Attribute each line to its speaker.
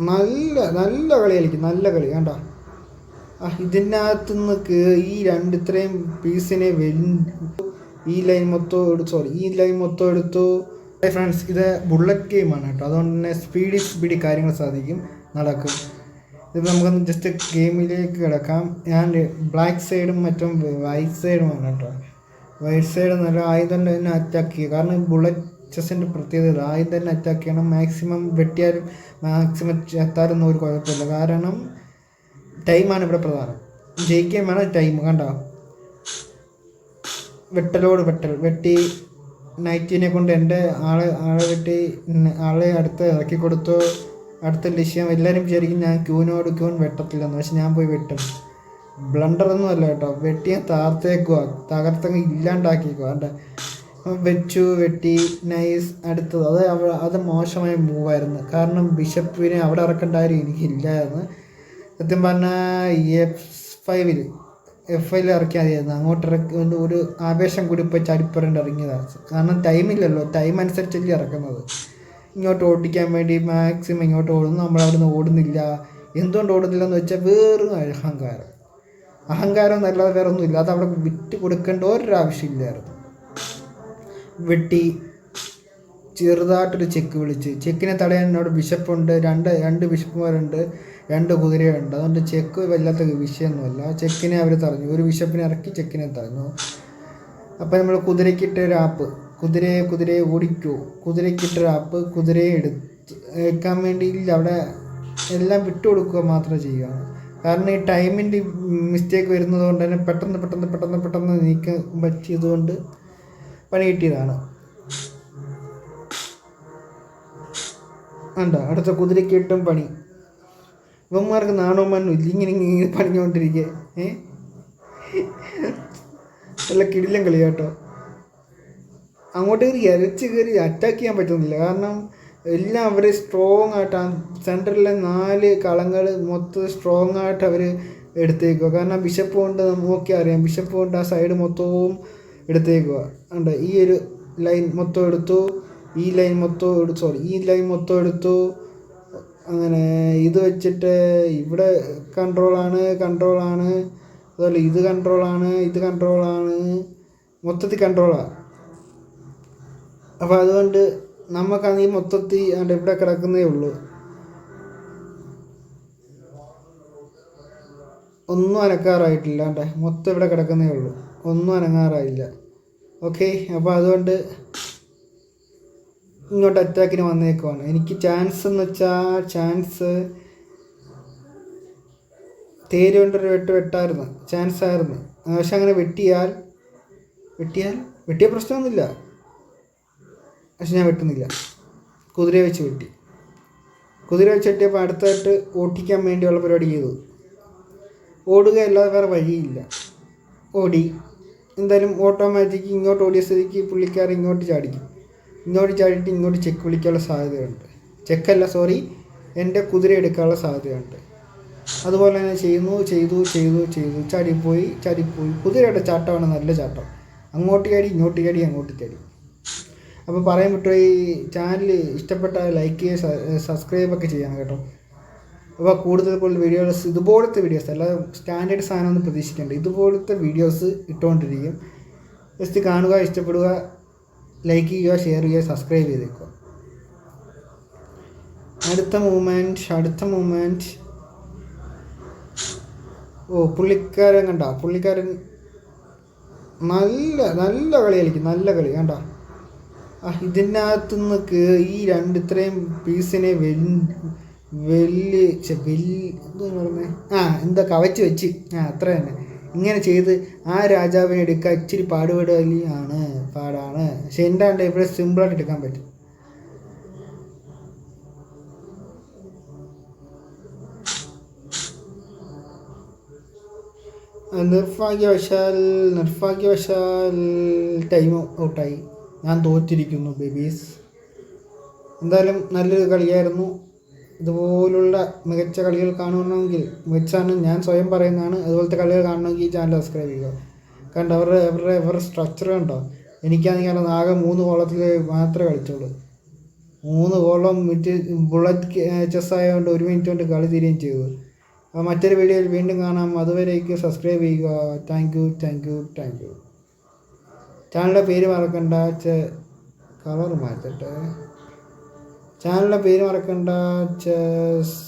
Speaker 1: നല്ല നല്ല കളി കളിക്കും നല്ല കളി കണ്ട? ആ ഇതിനകത്തുനിന്ന് ഈ രണ്ട് ഇത്രയും പീസിനെ വലി ഈ ലൈൻ മൊത്തം എടുത്തു സോറി ഈ ലൈൻ മൊത്തം എടുത്തു. ഫ്രണ്ട്സ് ഇത് ബുള്ളറ്റ് ഗെയിമാണ് കേട്ടോ. അതുകൊണ്ട് തന്നെ സ്പീഡി സ്പീഡി കാര്യങ്ങൾ സാധിക്കും നടക്കും. ഇത് നമുക്കൊന്ന് ജസ്റ്റ് ഗെയിമിലേക്ക് കിടക്കാം. ഞാൻ ബ്ലാക്ക് സൈഡും മറ്റും വൈറ്റ് സൈഡുമാണ് കേട്ടോ. വൈറ്റ് സൈഡ് നല്ല ആയുധം തന്നെ അറ്റാക്ക് ചെയ്യുക. കാരണം ബുള്ളറ്റ് ചെസ്സിന്റെ പ്രത്യേകത. ആദ്യം തന്നെ അറ്റാക്ക് ചെയ്യണം. മാക്സിമം വെട്ടിയാലും മാക്സിമം എത്താറൊന്നും ഒരു കുഴപ്പമില്ല. കാരണം ടൈമാണ് ഇവിടെ പ്രധാനം. ജയിക്കുകയും വേണം ടൈം കണ്ടോ? വെട്ടലോട് വെട്ടൽ. വെട്ടി നൈറ്റിനെ കൊണ്ട് എന്റെ ആളെ ആളെ വെട്ടി ആളെ അടുത്ത് ഇറക്കി കൊടുത്തു. അടുത്ത ലക്ഷ്യം എല്ലാവരും വിചാരിക്കും ഞാൻ ക്യൂനോട് ക്യൂൻ വെട്ടത്തില്ലെന്ന്. പക്ഷെ ഞാൻ പോയി വെട്ടും. ബ്ലണ്ടറൊന്നും അല്ല കേട്ടോ. വെട്ടിയാൽ താർത്തേക്കുക തകർത്തങ്ങ് ഇല്ലാണ്ടാക്കിക്കുക കണ്ട? വെച്ചു വെട്ടി നൈസ് അടുത്തത്. അത് അവ- അത് മോശമായ മൂവായിരുന്നു കാരണം ബിഷപ്പിനെ അവിടെ ഇറക്കേണ്ട കാര്യം എനിക്കില്ലായിരുന്നു. സത്യം പറഞ്ഞാൽ എഫ് ഫൈവിൽ എഫ് ഐയിൽ ഇറക്കിയാൽ മതിയായിരുന്നു. അങ്ങോട്ട് ഇറക്കി ഒരു ആവേശം കൂടി ഇപ്പോൾ ചരിപ്പറണ്ട് ഇറങ്ങിയതാണ് കാരണം ടൈമില്ലല്ലോ ടൈം അനുസരിച്ചല്ലേ ഇറക്കുന്നത്. ഇങ്ങോട്ട് ഓടിക്കാൻ വേണ്ടി മാക്സിമം ഇങ്ങോട്ട് ഓടുന്നു. നമ്മൾ ഓടുന്നില്ല. എന്തുകൊണ്ട് ഓടുന്നില്ല എന്ന് വെച്ചാൽ വേറും അഹങ്കാരം. അഹങ്കാരം എന്നല്ലാതെ വേറെ ഒന്നുമില്ല അത് അവിടെ വിറ്റ് കൊടുക്കേണ്ട ഒരു ആവശ്യമില്ലായിരുന്നു. വെട്ടി ചെറുതായിട്ടൊരു ചെക്ക് വിളിച്ച്. ചെക്കിനെ തടയാൻ എന്നോട് ബിഷപ്പുണ്ട്. രണ്ട് രണ്ട് ബിഷപ്പുമാരുണ്ട്. രണ്ട് കുതിരയുണ്ട്. അതുകൊണ്ട് ചെക്ക് വല്ലാത്ത വിഷയമൊന്നുമല്ല. ചെക്കിനെ അവർ തടഞ്ഞു. ഒരു ബിഷപ്പിനെ ഇറക്കി ചെക്കിനെ തടഞ്ഞു. അപ്പോൾ നമ്മൾ കുതിരയ്ക്കിട്ട ഒരു ആപ്പ് കുതിരയെ കുതിരയെ ഓടിക്കൂ. കുതിരയ്ക്കിട്ട ഒരു ആപ്പ് കുതിരയെ എടുത്ത് എടുക്കാൻ വേണ്ടി അവിടെ എല്ലാം വിട്ടുകൊടുക്കുക മാത്രം ചെയ്യുകയാണ് കാരണം ഈ ടൈമിന്റെ മിസ്റ്റേക്ക് വരുന്നത് കൊണ്ട് തന്നെ പെട്ടെന്ന് പെട്ടെന്ന് പെട്ടെന്ന് പെട്ടെന്ന് നീക്കാൻ പറ്റിയതുകൊണ്ട് പണി കിട്ടിയതാണ് അണ്ട അടുത്ത കുതിരയ്ക്ക് ഇട്ടും പണി. ഇവന്മാർക്ക് നാണോ മണ്ണും ഇല്ല. ഇങ്ങനെ ഇങ്ങനെ പണിഞ്ഞുകൊണ്ടിരിക്കുക ഏ? നല്ല കിടിലം കളി കേട്ടോ. അങ്ങോട്ട് കയറി ഇരച്ച് കയറി അറ്റാക്ക് ചെയ്യാൻ പറ്റുന്നില്ല. കാരണം എല്ലാം അവർ സ്ട്രോങ് ആയിട്ടാണ്. സെന്ററിലെ നാല് കളങ്ങൾ മൊത്തം സ്ട്രോങ് ആയിട്ട് അവർ എടുത്തേക്കുക കാരണം ബിഷപ്പ് കൊണ്ട് നോക്കിയാൽ അറിയാം. ബിഷപ്പ് കൊണ്ട് ആ സൈഡ് മൊത്തവും എടുത്തേക്കുക ഉണ്ട് ഈ ഒരു ലൈൻ മൊത്തം എടുത്തു ഈ ലൈൻ മൊത്തം എടുത്തു സോറി ഈ ലൈൻ മൊത്തം എടുത്തു. അങ്ങനെ ഇത് വെച്ചിട്ട് ഇവിടെ കൺട്രോളാണ് കൺട്രോളാണ് അതുപോലെ ഇത് കൺട്രോളാണ് ഇത് കൺട്രോളാണ് മൊത്തത്തിൽ കൺട്രോളാണ് അപ്പോൾ അതുകൊണ്ട് നമുക്കാണെങ്കിൽ മൊത്തത്തിൽ അവിടെ ഇവിടെ കിടക്കുന്നേ ഉള്ളൂ. ഒന്നും അനക്കാറായിട്ടില്ല അണ്ടേ മൊത്തം ഇവിടെ കിടക്കുന്നേ ഉള്ളൂ. ഒന്നും അനങ്ങാറായില്ല. ഓക്കെ അപ്പോൾ അതുകൊണ്ട് ഇങ്ങോട്ട് അറ്റാക്കിന് വന്നേക്കുവാണ്. എനിക്ക് ചാൻസ് എന്ന് വെച്ചാൽ ചാൻസ് തേര് കൊണ്ടൊരു വെട്ട് വെട്ടായിരുന്നു. ചാൻസ് ആയിരുന്നു. പക്ഷെ അങ്ങനെ വെട്ടിയാൽ വെട്ടിയാൽ? വെട്ടിയ പ്രശ്നമൊന്നുമില്ല. പക്ഷെ ഞാൻ വെട്ടുന്നില്ല. കുതിര വെച്ച് വെട്ടി. കുതിര വെച്ച് വെട്ടിയപ്പോൾ അടുത്തായിട്ട് ഓട്ടിക്കാൻ വേണ്ടിയുള്ള പരിപാടി ചെയ്തു. ഓടുക അല്ലാതെ വേറെ വഴിയില്ല. ഓടി. എന്തായാലും ഓട്ടോമാറ്റിക് ഇങ്ങോട്ട് ഓടിയ സ്ഥിതിക്ക് പുള്ളിക്കാർ ഇങ്ങോട്ട് ചാടിക്കും. ഇങ്ങോട്ട് ചാടിയിട്ട് ഇങ്ങോട്ട് ചെക്ക് വിളിക്കാനുള്ള സാധ്യതയുണ്ട്. ചെക്കല്ല സോറി എന്റെ കുതിര എടുക്കാനുള്ള സാധ്യതയുണ്ട്. അതുപോലെ തന്നെ ചെയ്യുന്നു ചെയ്തു ചെയ്തു ചെയ്തു. ചാടിപ്പോയി ചാടിപ്പോയി. കുതിരയുടെ ചാട്ടമാണ് നല്ല ചാട്ടം. അങ്ങോട്ട് ചാടി ഇങ്ങോട്ട് ചാടി അങ്ങോട്ട് ചാടി. അപ്പോൾ പറയാൻ പറ്റുമോ ഈ ചാനൽ ഇഷ്ടപ്പെട്ട ലൈക്ക് ചെയ്യുക സബ്സ്ക്രൈബ് ഒക്കെ ചെയ്യണം കേട്ടോ. അപ്പോൾ കൂടുതൽ കൂടുതൽ വീഡിയോസ് ഇതുപോലത്തെ വീഡിയോസ് അല്ല സ്റ്റാൻഡേർഡ് സാധനമൊന്നും പ്രതീക്ഷിക്കേണ്ട. ഇതുപോലത്തെ വീഡിയോസ് ഇട്ടുകൊണ്ടിരിക്കും. ജസ്റ്റ് കാണുക ഇഷ്ടപ്പെടുക ലൈക്ക് ചെയ്യുക ഷെയർ ചെയ്യുക സബ്സ്ക്രൈബ് ചെയ്തേക്കുക. അടുത്ത മൂമെന്റ് അടുത്ത മൂമെന്റ് ഓ പുള്ളിക്കാരൻ കണ്ട? പുള്ളിക്കാരൻ നല്ല നല്ല കളി കളിക്കും നല്ല കളി കണ്ട? ഇതിനകത്തുനിന്ന് ഈ രണ്ട് ഇത്രയും പീസിനെ വെൽ വെല്ല് വെല്ല് എന്താ പറയുന്നത് ആ എന്താ കവച്ച് വെച്ച്. ആ അത്ര തന്നെ. ഇങ്ങനെ ചെയ്ത് ആ രാജാവിനെ എടുക്കാൻ ഇച്ചിരി പാടുപെടലാണ് പാടാണ്. പക്ഷെ എന്റെ ആണ്ട് ഇവിടെ സിമ്പിളായിട്ട് എടുക്കാൻ പറ്റും. നിർഭാഗ്യവശാൽ നിർഭാഗ്യവശാൽ ടൈം ഔട്ടായി ഞാൻ തോറ്റിരിക്കുന്നു ബേബീസ് എന്തായാലും നല്ലൊരു കളിയായിരുന്നു. ഇതുപോലുള്ള മികച്ച കളികൾ കാണണമെങ്കിൽ മികച്ചാണ് ഞാൻ സ്വയം പറയുന്നതാണ്. അതുപോലത്തെ കളികൾ കാണണമെങ്കിൽ ഈ ചാനൽ സബ്സ്ക്രൈബ് ചെയ്യുക. കണ്ടോ? അവരുടെ അവരുടെ അവരുടെ സ്ട്രക്ചർ കണ്ടോ? എനിക്കാണെങ്കിൽ അത് ആകെ മൂന്ന് കോളത്തിൽ മാത്രമേ കളിച്ചുള്ളൂ. മൂന്ന് ഗോളം മിറ്റ് ബുള്ളറ്റ് ചെസ് ആയതുകൊണ്ട് ഒരു മിനിറ്റ് കൊണ്ട് കളി തീരുകയും ചെയ്തു. മറ്റൊരു വീഡിയോയിൽ വീണ്ടും കാണാം. അതുവരേക്ക് സബ്സ്ക്രൈബ് ചെയ്യുക. Thank you thank you thank you ചാനലിന്റെ പേര് മറക്കണ്ട. കളർ മാറ്റട്ടെ. ചാനലിന്റെ പേര് മറക്കണ്ട ചെസ്